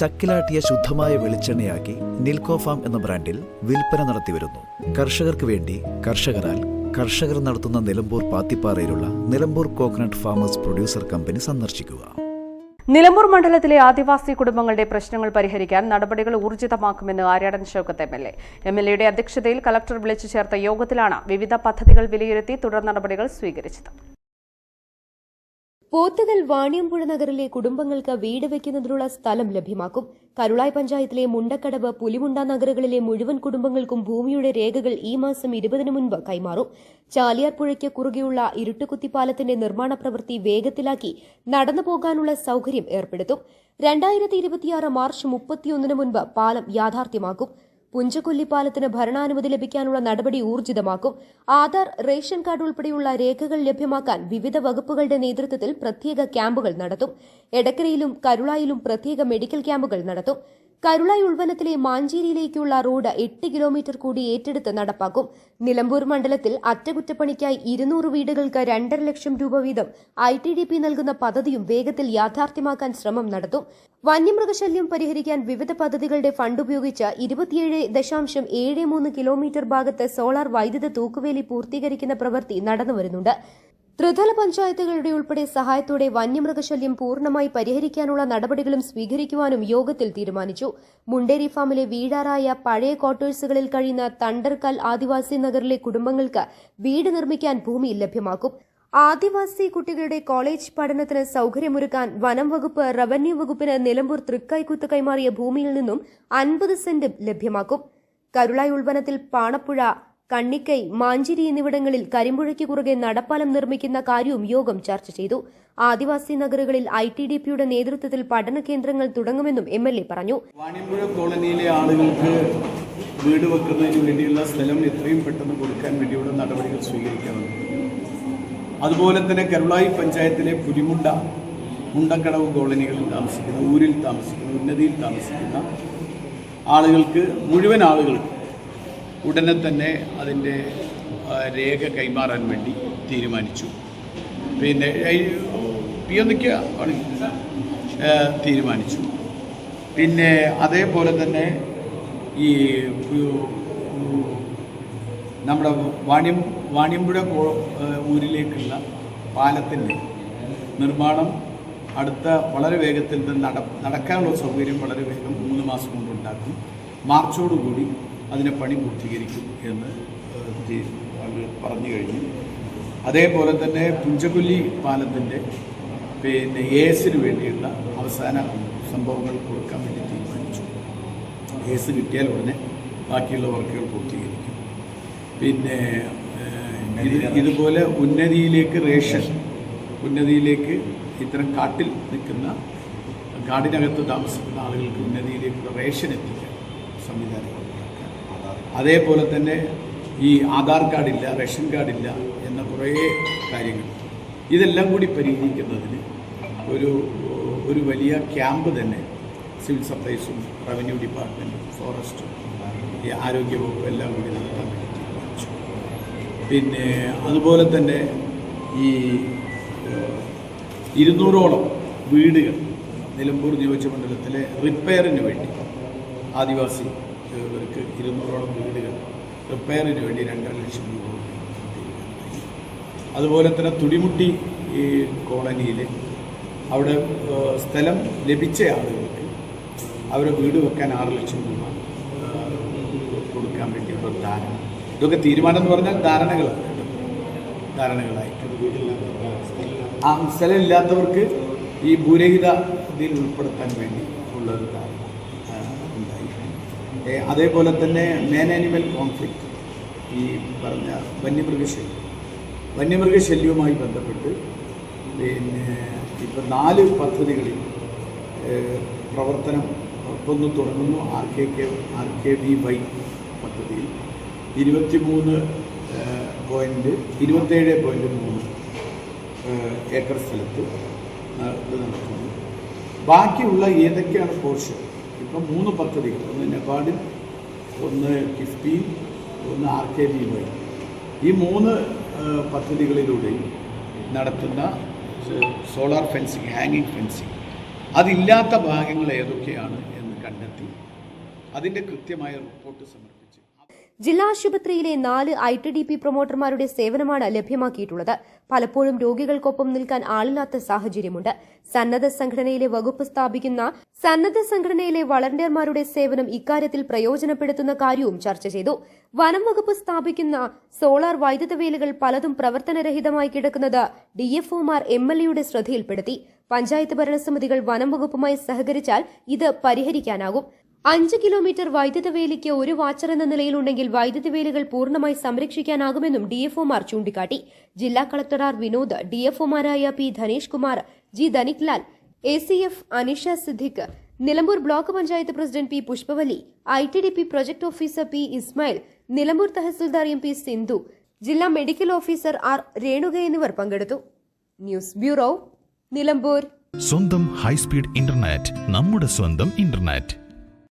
ചക്കിലാട്ടിയ ശുദ്ധമായ വെളിച്ചെണ്ണയാക്കി നിൽക്കോ ഫാം എന്ന ബ്രാൻഡിൽ വിൽപ്പന നടത്തിവരുന്നു കർഷകർക്ക് വേണ്ടി കർഷകരാൽ കർഷകർ നടത്തുന്ന Nilambur പാത്തിപ്പാറയിലുള്ള Nilambur coconut farmers producer company സന്ദർശിക്കുക. നിലമ്പൂർ മണ്ഡലത്തിലെ ആദിവാസി കുടുംബങ്ങളുടെ പ്രശ്നങ്ങൾ പരിഹരിക്കാൻ നടപടികൾ ഊർജിതമാക്കുമെന്ന് Aryadan Shoukath M L A. M L എയുടെ അധ്യക്ഷതയിൽ കലക്ടർ വിളിച്ചു ചേർത്ത യോഗത്തിലാണ് വിവിധ പദ്ധതികൾ വിലയിരുത്തി തുടർ നടപടികൾ സ്വീകരിച്ചത്. പോത്തുകൽ വാണിയമ്പുഴ നഗറിലെ കുടുംബങ്ങൾക്ക് വീട് വയ്ക്കുന്നതിനുള്ള സ്ഥലം ലഭ്യമാക്കും. കരുളായി പഞ്ചായത്തിലെ മുണ്ടക്കടവ് പുലിമുണ്ട നഗറുകളിലെ മുഴുവൻ കുടുംബങ്ങൾക്കും ഭൂമിയുടെ രേഖകൾ ഈ മാസം ഇരുപതിനു മുൻപ് കൈമാറും. ചാലിയാർ പുഴയ്ക്ക് കുറുകെയുള്ള ഇരുട്ടുകുത്തിപ്പാലത്തിന്റെ നിർമ്മാണ പ്രവൃത്തി വേഗത്തിലാക്കി നടന്നുപോകാനുള്ള സൌകര്യം ഏർപ്പെടുത്തും. രണ്ടായിരത്തി മാർച്ച് മുപ്പത്തിയൊന്നിന് മുൻപ് പാലം യാഥാർത്ഥ്യമാക്കും. പുഞ്ചക്കൊല്ലിപ്പാലത്തിന് ഭരണാനുമതി ലഭിക്കാനുള്ള നടപടി ഊർജിതമാക്കും. ആധാർ റേഷൻ കാർഡ് ഉൾപ്പെടെയുള്ള രേഖകൾ ലഭ്യമാക്കാൻ വിവിധ വകുപ്പുകളുടെ നേതൃത്വത്തിൽ പ്രത്യേക ക്യാമ്പുകൾ നടത്തും. എടക്കരയിലും കരുളായിലും പ്രത്യേക മെഡിക്കൽ ക്യാമ്പുകൾ നടത്തും. കരുളായി ഉൾവനത്തിലെ മാഞ്ചേരിയിലേക്കുള്ള റോഡ് എട്ട് കിലോമീറ്റർ കൂടി ഏറ്റെടുത്ത് നടപ്പാക്കും. നിലമ്പൂർ മണ്ഡലത്തിൽ അറ്റകുറ്റപ്പണിക്കായി ഇരുന്നൂറ് വീടുകൾക്ക് രണ്ടര ലക്ഷം രൂപ വീതം ഐ ടി ഡി പി നൽകുന്ന പദ്ധതിയും വേഗത്തിൽ യാഥാർത്ഥ്യമാക്കാൻ ശ്രമം നടത്തും. വന്യമൃഗശല്യം പരിഹരിക്കാൻ വിവിധ പദ്ധതികളുടെ ഫണ്ട് ഉപയോഗിച്ച് ഇരുപത്തിയേഴ് ദശാംശം ഏഴ് മൂന്ന് കിലോമീറ്റർ ഭാഗത്ത് സോളാർ വൈദ്യുത തൂക്കുവേലി പൂർത്തീകരിക്കുന്ന പ്രവൃത്തി നടന്നുവരുന്നുണ്ട് ത്രിതല പഞ്ചായത്തുകളുടെ ഉൾപ്പെടെ സഹായത്തോടെ വന്യമൃഗശല്യം പൂർണമായി പരിഹരിക്കാനുള്ള നടപടികളും സ്വീകരിക്കുവാനും യോഗത്തിൽ തീരുമാനിച്ചു. മുണ്ടേരി ഫാമിലെ വീടാറായ പഴയ ക്വാർട്ടേഴ്സുകളിൽ കഴിയുന്ന തണ്ടർക്കൽ ആദിവാസി നഗറിലെ കുടുംബങ്ങൾക്ക് വീട് നിർമ്മിക്കാൻ ഭൂമി ലഭ്യമാക്കും. ആദിവാസി കുട്ടികളുടെ കോളേജ് പഠനത്തിന് സൌകര്യമൊരുക്കാൻ വനം വകുപ്പ് റവന്യൂ വകുപ്പിന് നിലമ്പൂർ തൃക്കൈക്കുത്ത് കൈമാറിയ ഭൂമിയിൽ നിന്നും അൻപത് സെന്റും ലഭ്യമാക്കും. കരുളായി ഉൾവനത്തിൽ പാണപ്പുഴ കണ്ണിക്കൈ മാഞ്ചിരി എന്നിവിടങ്ങളിൽ കരിമ്പുഴയ്ക്ക് കുറുകെ നടപ്പാലം നിർമ്മിക്കുന്ന കാര്യവും യോഗം ചർച്ച ചെയ്തു. ആദിവാസി നഗരങ്ങളിൽ ഐ ടി ഡി പിയുടെ നേതൃത്വത്തിൽ പഠന കേന്ദ്രങ്ങൾ തുടങ്ങുമെന്നും എം എൽ എ പറഞ്ഞു. കോളനിയിലെ ആളുകൾക്ക് വീട് വെക്കുന്നതിന് വേണ്ടിയുള്ള സ്ഥലം എത്രയും പെട്ടെന്ന് കൊടുക്കാൻ വേണ്ടിയുള്ള നടപടികൾ സ്വീകരിക്കാറുണ്ട് അതുപോലെ തന്നെ കരുളായി പഞ്ചായത്തിലെ പുലിമുണ്ട മുണ്ടക്കടവ് കോളനികളിൽ താമസിക്കുന്ന ഊരിൽ താമസിക്കുന്ന ഉന്നതിയിൽ താമസിക്കുന്ന ആളുകൾക്ക് മുഴുവൻ ആളുകൾക്കും ഉടനെ തന്നെ അതിന്റെ രേഖ കൈമാറാൻ വേണ്ടി തീരുമാനിച്ചു. പിന്നെ പി ഒന്നിക്ക് തീരുമാനിച്ചു. പിന്നെ അതേപോലെ തന്നെ ഈ നമ്മുടെ വാണിയം വാണിയമ്പുഴ ഊരിലേക്കുള്ള പാലത്തിന്റെ നിർമ്മാണം അടുത്ത വളരെ വേഗത്തിൽ നട നടക്കാനുള്ള സൗകര്യം വളരെ വേഗം മൂന്ന് മാസം കൊണ്ട് ഉണ്ടാക്കും. മാർച്ചോടുകൂടി അതിനെ പണി പൂർത്തീകരിക്കും എന്ന് പറഞ്ഞു കഴിഞ്ഞു. അതേപോലെ തന്നെ പുഞ്ചകുല്ലി പാലത്തിന്റെ പിന്നെ എസിന് വേണ്ടിയുള്ള അവസാന സംഭവങ്ങൾ കൊടുക്കാൻ വേണ്ടി തീരുമാനിച്ചു. എസ് കിട്ടിയാൽ ഉടനെ ബാക്കിയുള്ള വർക്കുകൾ പൂർത്തീകരിക്കും. പിന്നെ ഇതുപോലെ ഉന്നതിയിലേക്ക് റേഷൻ ഉന്നതിയിലേക്ക് ഇത്തരം കാട്ടിൽ നിൽക്കുന്ന കാടിനകത്ത് താമസിക്കുന്ന ആളുകൾക്ക് ഉന്നതിയിലേക്ക് റേഷൻ എത്തിക്കാൻ സംവിധാനങ്ങൾ അതേപോലെ തന്നെ ഈ ആധാർ കാർഡില്ല റേഷൻ കാർഡില്ല എന്ന കുറേ കാര്യങ്ങൾ. ഇതെല്ലാം കൂടി പരിഹരിക്കുന്നതിന് ഒരു ഒരു വലിയ ക്യാമ്പ് തന്നെ സിവിൽ സപ്ലൈസും റവന്യൂ ഡിപ്പാർട്ട്മെന്റും ഫോറസ്റ്റും ഈ ആരോഗ്യവകുപ്പ് എല്ലാം കൂടി പിന്നെ അതുപോലെ തന്നെ ഈ ഇരുന്നൂറോളം വീടുകൾ നിലമ്പൂർ നിയോജകമണ്ഡലത്തിലെ റിപ്പയറിന് വേണ്ടി ആദിവാസി ഇവർക്ക് ഇരുന്നൂറോളം വീടുകൾ റിപ്പയറിന് വേണ്ടി രണ്ടര ലക്ഷം രൂപ. അതുപോലെ തന്നെ തുടിമുട്ടി ഈ കോളനിയിൽ അവിടെ സ്ഥലം ലഭിച്ച ആളുകൾക്ക് അവരെ വീട് വെക്കാൻ ആറ് ലക്ഷം രൂപ ഏഹ്, കൊടുക്കാൻ വേണ്ടിയുള്ള ഒരു ധാരണ ഇതൊക്കെ തീരുമാനം എന്ന് പറഞ്ഞാൽ ധാരണകളാണ്. ധാരണകളായി. ആ സ്ഥലമില്ലാത്തവർക്ക് ഈ ഭൂരഹിത ഇതിൽ ഉൾപ്പെടുത്താൻ വേണ്ടി ഉള്ള ഒരു ധാരണ ഉണ്ടായി. അതേപോലെ തന്നെ മേൻ ആനിമൽ കോൺഫ്ലിക്റ്റ് ഈ പറഞ്ഞ വന്യമൃഗശല്യം. വന്യമൃഗശല്യവുമായി ബന്ധപ്പെട്ട് പിന്നെ ഇപ്പം നാല് പദ്ധതികളിൽ പ്രവർത്തനം ഒപ്പൊന്ന് തുടങ്ങുന്നു. R K K R K V Y പദ്ധതിയിൽ. ഇരുപത്തിമൂന്ന് പോയിന്റ് ഇരുപത്തേഴ് പോയിന്റ് മൂന്ന് ഏക്കർ സ്ഥലത്ത് നടക്കുന്നു. ബാക്കിയുള്ള ഏതൊക്കെയാണ് പോർഷൻ ഇപ്പം മൂന്ന് പദ്ധതികൾ. ഒന്ന് നെബാഡിൽ ഒന്ന് കിഫ്ബി ഒന്ന് ആർ കെ ബി വൈ ഈ മൂന്ന് പദ്ധതികളിലൂടെയും നടത്തുന്ന സോളാർ ഫെൻസിങ് ഹാങ്ങിങ് ഫെൻസിങ് അതില്ലാത്ത ഭാഗങ്ങൾ ഏതൊക്കെയാണ് എന്ന് കണ്ടെത്തി അതിന്റെ കൃത്യമായ റിപ്പോർട്ട് സമർപ്പിച്ച് ജില്ലാ ആശുപത്രിയിലെ നാല് ഐ ടി ഡി പി പ്രൊമോട്ടർമാരുടെ സേവനമാണ് ലഭ്യമാക്കിയിട്ടുള്ളത്. പലപ്പോഴും രോഗികൾക്കൊപ്പം നിൽക്കാൻ ആളില്ലാത്ത സാഹചര്യമുണ്ട്. സന്നദ്ധ സംഘടനയിലെ വകുപ്പ് സ്ഥാപിക്കുന്ന സന്നദ്ധ സംഘടനയിലെ വളണ്ടിയർമാരുടെ സേവനം ഇക്കാര്യത്തിൽ പ്രയോജനപ്പെടുത്തുന്ന കാര്യവും ചർച്ച ചെയ്തു. വനം വകുപ്പ് സ്ഥാപിക്കുന്ന സോളാർ വൈദ്യുത വേലുകൾ പലതും പ്രവർത്തനരഹിതമായി കിടക്കുന്നത് ഡിഎഫ്ഒമാർ എം എൽ എയുടെ ശ്രദ്ധയിൽപ്പെടുത്തി. പഞ്ചായത്ത് ഭരണസമിതികൾ വനം വകുപ്പുമായി സഹകരിച്ചാൽ ഇത് പരിഹരിക്കാനാകും. അഞ്ച് കിലോമീറ്റർ വൈദ്യുത വേലിക്ക് ഒരു വാച്ചർ എന്ന നിലയിലുണ്ടെങ്കിൽ വൈദ്യുത വേലികൾ പൂർണമായി സംരക്ഷിക്കാനാകുമെന്നും ഡിഎഫ്ഒമാർ ചൂണ്ടിക്കാട്ടി. ജില്ലാ collector R Vinod ഡിഎഫ്ഒമാരായ P Dhanesh Kumar G Dhanik Lal A C F Anisha Siddique Nilambur block panchayat president P Pushpavali I T D P project officer P Ismail Nilambur tahsildar M P Sindhu ജില്ലാ medical officer R Renuka എന്നിവർ പങ്കെടുത്തു. News bureau Nilambur. സ്വന്തം high speed internet നമ്മുടെ സ്വന്തം internet.